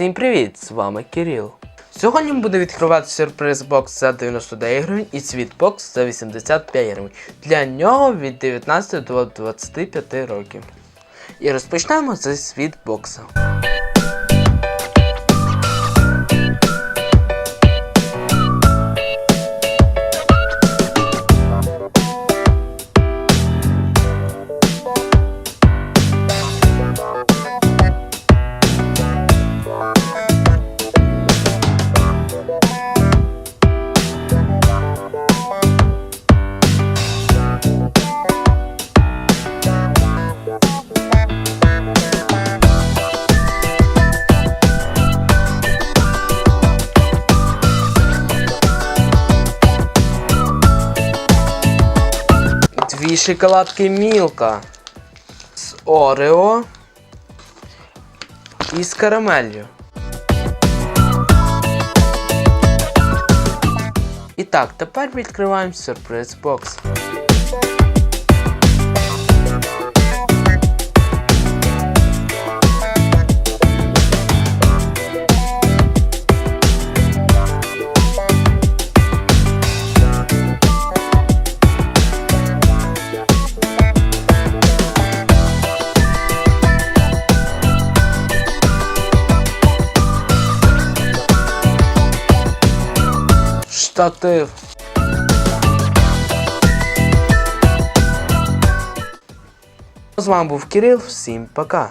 Всім привіт! З вами Кирил. Сьогодні буде відкривати сюрприз бокс за 99 гривень і світ бокс за 85 гривень. Для нього від 19 до 25 років. І розпочнемо з світ Дві шоколадки Мілка з Орео і з карамелью. І так, тепер відкриваємо сюрприз бокс. Штатив. З вами був Кирил, всім пока.